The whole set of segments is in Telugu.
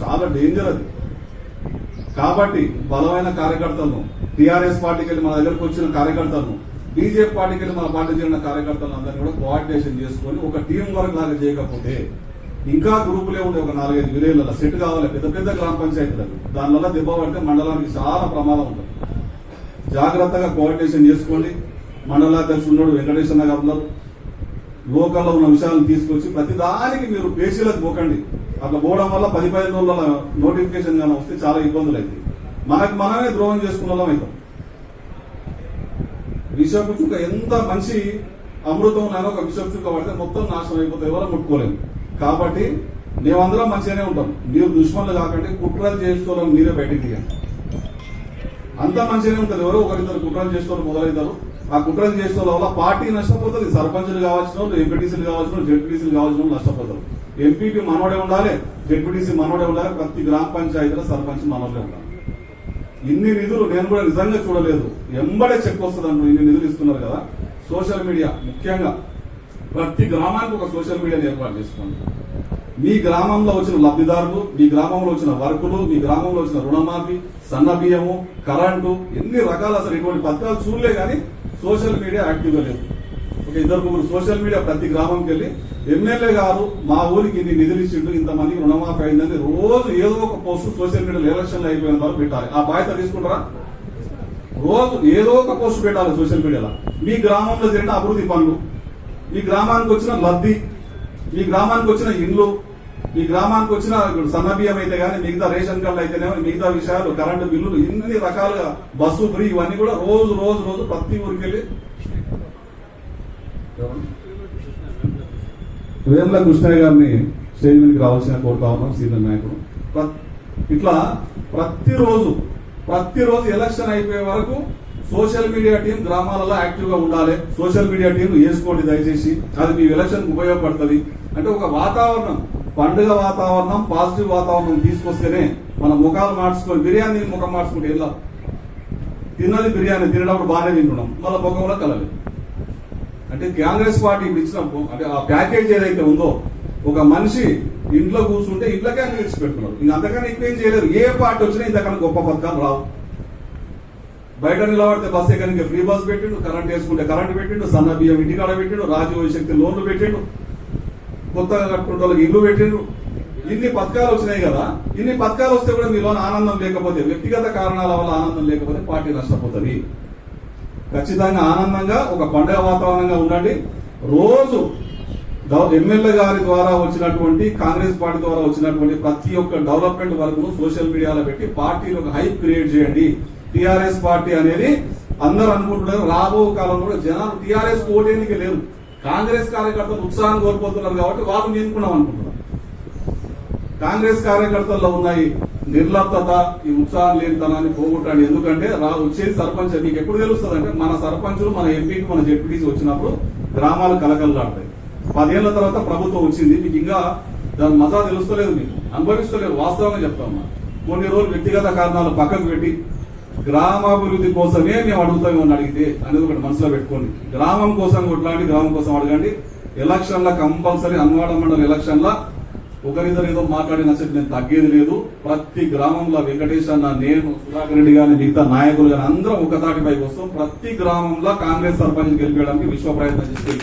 చాలా డేంజర్ అది కాబట్టి బలమైన కార్యకర్తలను టీఆర్ఎస్ పార్టీకి వెళ్ళి మన దగ్గరకు వచ్చిన కార్యకర్తలను బీజేపీ పార్టీకి వెళ్ళి మన పార్టీ చేరిన కార్యకర్తలను అందరినీ కూడా కోఆర్డినేషన్ చేసుకొని ఒక టీం వర్క్ లాగా చేయకపోతే ఇంకా గ్రూపులే ఉండే ఒక నాలుగైదు విలేజ్ల సెట్ కావాలి పెద్ద పెద్ద గ్రామ పంచాయతీలకు. దానివల్ల దెబ్బ పడితే మండలానికి చాలా ప్రమాదం ఉంటుంది. జాగ్రత్తగా కోఆర్డినేషన్ చేసుకోండి. మండలాధ్యక్షుడు వెంకటేశ్వర గారు ఉన్నారు. లోకల్లో ఉన్న విషయాలను తీసుకొచ్చి ప్రతి దానికి మీరు పేజీలకు పోకండి. అట్లా పోవడం వల్ల పది పది రోజుల నోటిఫికేషన్ కానీ వస్తే చాలా ఇబ్బందులు అవుతాయి మనకు మనమే ద్రోహం చేసుకున్న వాళ్ళం అవుతాం విషపు చుక్క ఎంత మంచి అమృతం ఉన్నానో ఒక విషపు చుక్క పడితే మొత్తం నాశనం అయిపోతే ఎవరో ముట్టుకోలేము కాబట్టి మేమందరం మంచిగానే ఉంటాం. మీరు దుష్మన్లు కాకండి కుట్రలు చేసుకోవాలని మీరే బయటికి తీయండి. అంత మంచిగానే ఉంటుంది. ఎవరో ఒకరిద్దరు కుట్రలు చేసుకోవడం మొదలవుతారు ఆ కుట్రలు చేసిన వల్ల పార్టీ నష్టపోతుంది. సర్పంచులు కావాల్సిన వాళ్ళు ఎంపీటీసీలు కావాల్సిన వాళ్ళు జెడ్పీటీసీలు కావాల్సిన వాళ్ళు నష్టపోతారు. ఎంపీపీ మనోడే ఉండాలి జెడ్పీటీసీ మనోడే ఉండాలి ప్రతి గ్రామ పంచాయతీలో సర్పంచ్ మనోడే ఉండాలి. ఇన్ని నిధులు నేను కూడా నిజంగా చూడలేదు. ఎంబడే చెక్ వస్తుంది ఇన్ని నిధులు ఇస్తున్నారు కదా. సోషల్ మీడియా ముఖ్యంగా ప్రతి గ్రామానికి ఒక సోషల్ మీడియాని ఏర్పాటు చేసుకోండి. మీ గ్రామంలో వచ్చిన లబ్ధిదారులు మీ గ్రామంలో వచ్చిన వర్కులు మీ గ్రామంలో వచ్చిన రుణమాఫీ సన్న బియ్యము కరెంటు ఎన్ని రకాల అసలు ఇటువంటి పథకాలు చూడలే కానీ సోషల్ మీడియా యాక్టివ్గా లేదు. ఒక ఇద్దరు ముగ్గురు సోషల్ మీడియా ప్రతి గ్రామంకి వెళ్ళి ఎమ్మెల్యే గారు మా ఊరికి ఇన్ని నిధులు ఇచ్చిండు ఇంతమందికి రుణమాఫీ అయిందని రోజు ఏదో ఒక పోస్ట్ సోషల్ మీడియాలో ఎలక్షన్లు అయిపోయిన వరకు పెట్టాలి. ఆ బాధ్యత తీసుకుంటారా? రోజు ఏదో ఒక పోస్ట్ పెట్టాలి సోషల్ మీడియాలో. మీ గ్రామంలో జరిగిన అభివృద్ధి పనులు మీ గ్రామానికి వచ్చిన లబ్ధి మీ గ్రామానికి వచ్చిన ఇండ్లు మీ గ్రామానికి వచ్చిన సన్నబియ్యం అయితే కానీ మిగతా రేషన్ కార్డులు అయితేనేమో మిగతా విషయాలు కరెంటు బిల్లులు ఇన్ని రకాలుగా బస్సు ఫ్రీ ఇవన్నీ కూడా రోజు రోజు రోజు ప్రతి ఊరికి వెళ్ళి వేముల కృష్ణయ్య గారిని స్టేజ్ మీదకి రావాల్సిన కోరుతా ఉన్నాం సీనియర్ నాయకుడు ఇట్లా ప్రతిరోజు ప్రతిరోజు ఎలక్షన్ అయిపోయే వరకు సోషల్ మీడియా టీం గ్రామాలలో యాక్టివ్గా ఉండాలి. సోషల్ మీడియా టీం వేసుకోండి దయచేసి. అది మీ ఎలక్షన్ ఉపయోగపడుతుంది. అంటే ఒక వాతావరణం పండుగ వాతావరణం పాజిటివ్ వాతావరణం తీసుకొస్తేనే మన ముఖాలు మార్చుకొని బిర్యానీ ముఖం మార్చుకుంటే వెళ్ళాం తిన్నది బిర్యానీ తినడం బాగానే తింటున్నాం. మళ్ళీ ముఖంలో కలలేదు అంటే కాంగ్రెస్ పార్టీ ఇచ్చిన అంటే ఆ ప్యాకేజ్ ఏదైతే ఉందో ఒక మనిషి ఇంట్లో కూర్చుంటే ఇంట్లోకే అన్ని పెట్టుకున్నారు ఇంక అంతకన్నా ఇంకేం చేయలేరు. ఏ పార్టీ వచ్చినా ఇంతకన్నా గొప్ప పథకాలు రావు. బయట నిలబడితే బస్ ఎక్కడికి ఫ్రీ బస్ పెట్టిండు కరెంట్ వేసుకుంటే కరెంట్ పెట్టిండు సన్న బియ్యం ఇంటికాడ పెట్టిండు రాజీవ్ శక్తి లోన్లు పెట్టిండు. కొత్తగా కట్టుకుంటే వాళ్ళకి ఇల్లు పెట్టిండు ఇన్ని పథకాలు వచ్చినాయి కదా ఇన్ని పథకాలు వస్తే కూడా మీలో ఆనందం లేకపోతే వ్యక్తిగత కారణాల వల్ల ఆనందం లేకపోతే పార్టీ నష్టపోతుంది. ఖచ్చితంగా ఆనందంగా ఒక పండగ వాతావరణంగా ఉండండి. రోజు ఎమ్మెల్యే గారి ద్వారా వచ్చినటువంటి కాంగ్రెస్ పార్టీ ద్వారా వచ్చినటువంటి ప్రతి ఒక్క డెవలప్మెంట్ వరకు సోషల్ మీడియాలో పెట్టి పార్టీని ఒక హైప్ క్రియేట్ చేయండి. టిఆర్ఎస్ పార్టీ అనేది అందరూ అనుకుంటున్నారు. రాబో కాలంలో కూడా జనాలు టిఆర్ఎస్ ఓటేందుకు లేరు. కాంగ్రెస్ కార్యకర్తలు ఉత్సాహం కోల్పోతున్నారు కాబట్టి వాళ్ళు నిలుపుకున్నాం అనుకుంటున్నారు. కాంగ్రెస్ కార్యకర్తల్లో ఉన్నాయి నిర్లప్తత ఈ ఉత్సాహం లేనితనాన్ని పోగొట్టండి. ఎందుకంటే రా వచ్చేది సర్పంచ్ మీకు ఎప్పుడు తెలుస్తుంది అంటే మన సర్పంచులు మన ఎంపీకి మన జెడ్పీటీసీ వచ్చినప్పుడు గ్రామాలు కలకలలాడతాయి. పదేళ్ళ తర్వాత ప్రభుత్వం వచ్చింది. మీకు ఇంకా దాని మజా తెలుస్తలేదు మీకు. అనుభవిస్తలేదు. వాస్తవంగా చెప్తాం కొన్ని రోజులు వ్యక్తిగత కారణాలు పక్కకు పెట్టి గ్రామాభివృద్ధి కోసమే మేము అడుగుతామని అడిగితే అనేది ఒకటి మనసులో పెట్టుకోండి. గ్రామం కోసం కొట్లాడి గ్రామం కోసం అడగండి. ఎలక్షన్ల కంపల్సరీ అన్వాడ మండల ఎలక్షన్ల ఒకరిద్దరు ఏదో మాట్లాడిన సరే నేను తగ్గేది లేదు. ప్రతి గ్రామంలో వెంకటేష్ అన్న నేను సుధాకర్ రెడ్డి గారిని మిగతా నాయకులు గాని అందరం ఒక తాటి పైకి వస్తాం. ప్రతి గ్రామంలో కాంగ్రెస్ సర్పంచ్ గెలిపేయడానికి విశ్వ ప్రయత్నం చేసి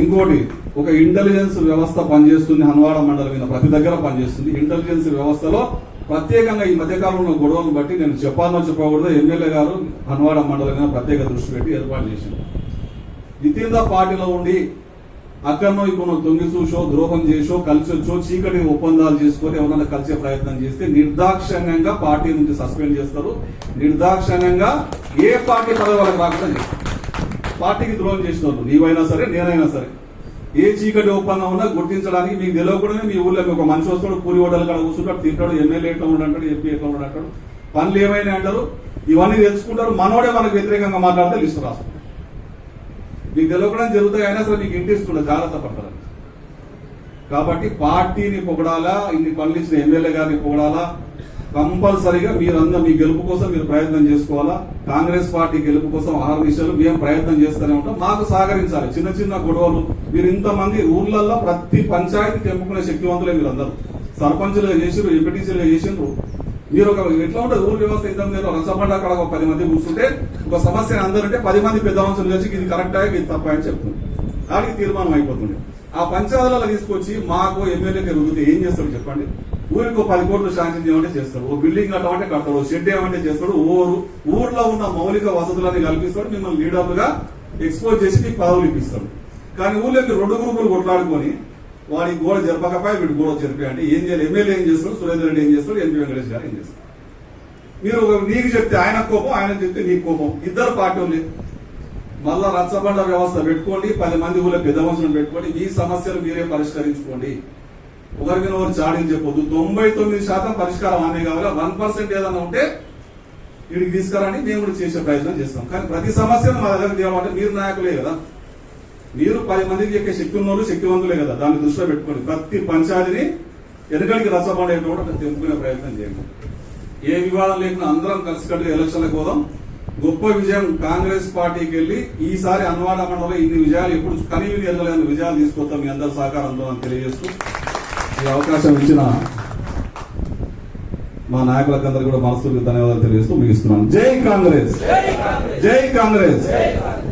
ఇంకోటి ఒక ఇంటెలిజెన్స్ వ్యవస్థ పనిచేస్తుంది. హన్వాడ మండలం మీద ప్రతి దగ్గర పనిచేస్తుంది. ఇంటెలిజెన్స్ వ్యవస్థలో ప్రత్యేకంగా ఈ మధ్యకాలంలో గొడవలను బట్టి నేను చెప్పాలనో చెప్పకూడదు ఎమ్మెల్యే గారు హన్వాడ మండలం ప్రత్యేక దృష్టి పెట్టి ఏర్పాటు చేసింది ఇతింద పార్టీలో ఉండి అక్కడనో ఇక్కడ తొంగి చూసో ద్రోహం చేసో కలిసి వచ్చో చీకటి ఒప్పందాలు చేసుకొని ఎవరైనా కలిసే ప్రయత్నం చేస్తే నిర్దాక్షణ్యంగా పార్టీ నుంచి సస్పెండ్ చేస్తారు. నిర్దాక్షణ్యంగా ఏ పార్టీ పదవి వాళ్ళకి రాకుండా చేస్తారు. పార్టీకి ద్రోహం చేసిన వాళ్ళు నీవైనా సరే నేనైనా సరే. ఏ చీకటి ఒప్పందం ఉన్నా గుర్తించడానికి మీకు తెలియకుండానే మీ ఊళ్ళో ఒక మనిషి వస్తాడు పూరి హోటల్ కాడ కూర్చుంటాడు తింటాడు ఎమ్మెల్యే ఎట్లా ఉంటాడు ఎంపీ ఎట్లా ఉంటాడు పనులు ఏమైనా అంటారు? ఇవన్నీ తెలుసుకుంటారు. మనోడే మనకు వ్యతిరేకంగా మాట్లాడితే లిస్టు రాస్తారు మీకు తెలియకుండా జరుగుతాయి అయినా సరే మీకు ఇంటిస్తుండే జాగ్రత్త పడతారు. కాబట్టి పార్టీని పొగడాలా ఇన్ని పనులు ఇచ్చిన ఎమ్మెల్యే గారిని పొగడాలా కంపల్సరిగా మీరందరూ మీ గెలుపు కోసం మీరు ప్రయత్నం చేసుకోవాలా? కాంగ్రెస్ పార్టీ గెలుపు కోసం ఆరు విషయాలు మేము ప్రయత్నం చేస్తూనే ఉంటాం. మాకు సహకరించాలి. చిన్న చిన్న గొడవలు. మీరు ఇంతమంది ఊర్లలో ప్రతి పంచాయతీకి తెంపుకునే శక్తివంతులే మీరు అందరూ సర్పంచులుగా చేసిరు ఎంపీటీసీలుగా చేసిండ్రు మీరు ఒక ఎట్లా ఉంటుంది? ఊరు వ్యవస్థ ఇంత మీరు రసబండ అక్కడ ఒక పది మంది కూర్చుంటే ఒక సమస్య అందరంటే పది మంది పెద్ద మనుషులు కలిసి ఇది కరెక్ట్ ఇది తప్ప అని చెప్తుంది. దానికి తీర్మానం అయిపోతుంది. ఆ పంచాయతీలలో తీసుకొచ్చి మాకు ఎమ్మెల్యేకి రుగితే ఏం చేస్తారు చెప్పండి? ఊరికి ఒక పది కోట్లు శాంక్షన్ చేయమంటే చేస్తాడు. ఓ బిల్డింగ్ కట్టమంటే కడతాడు. షెడ్ ఏమంటే చేస్తాడు. ఊరు ఊర్లో ఉన్న మౌలిక వసతులన్నీ కల్పిస్తాడు. మిమ్మల్ని లీడర్లుగా ఎక్స్పోజ్ చేసి మీకు పదవులు ఇప్పిస్తాడు. కానీ ఊళ్ళోకి రెండు గ్రూపులు కొట్లాడుకొని వాడి గోడ జరపకపోయి వీడి గోడ జరిపి ఏం చేయాలి? ఎమ్మెల్యే ఏం చేస్తాడు? సురేందర్ రెడ్డి ఏం చేస్తాడు? ఎంపీ వెంకటేష్ గారు ఏం చేస్తాడు మీరు నీకు చెప్తే ఆయన కోపం ఆయన చెప్తే నీకు కోపం. ఇద్దరు పార్టీలు మళ్ళా రచ్చబండ వ్యవస్థ పెట్టుకోండి. పది మంది ఊళ్ళో పెద్ద మనుషులను పెట్టుకోండి. మీ సమస్యలు మీరే పరిష్కరించుకోండి. ఒకరి వారు ఒకరు చెప్పొద్దు. తొంభై తొమ్మిది శాతం పరిష్కారం అనే కావాలి. వన్ పర్సెంట్ ఏదైనా ఉంటే వీడికి తీసుకురాని మేము కూడా చేసే ప్రయత్నం చేస్తాం. కానీ ప్రతి సమస్యను మా దగ్గర తేవాలంటే మీరు నాయకులే కదా. మీరు పది మందికి ఎక్కే శక్తి ఉన్నోళ్ళు శక్తివంతులే కదా. దాన్ని దృష్టిలో పెట్టుకోండి. ప్రతి పంచాయతీని వెనకడికి రచ్చబండేటువంటి తెంపుకునే ప్రయత్నం చేయండి. ఏ వివాదం లేకుండా అందరం కలిసికట్టుగా ఎలక్షన్లకు పోదాం గొప్ప విజయం కాంగ్రెస్ పార్టీకి వెళ్ళి ఈసారి అన్నవాడ మండలంలో ఇన్ని విజయాలు ఎప్పుడు కనీవిని ఎదలేని విజయాలు తీసుకొస్తాం మీ అందరి సహకారంతో అని తెలియజేస్తూ ఈ అవకాశం ఇచ్చిన మా నాయకులకందరూ కూడా మనస్ఫూర్తిగా ధన్యవాదాలు తెలియజేస్తూ ముగిస్తున్నాను. జై కాంగ్రెస్! జై కాంగ్రెస్!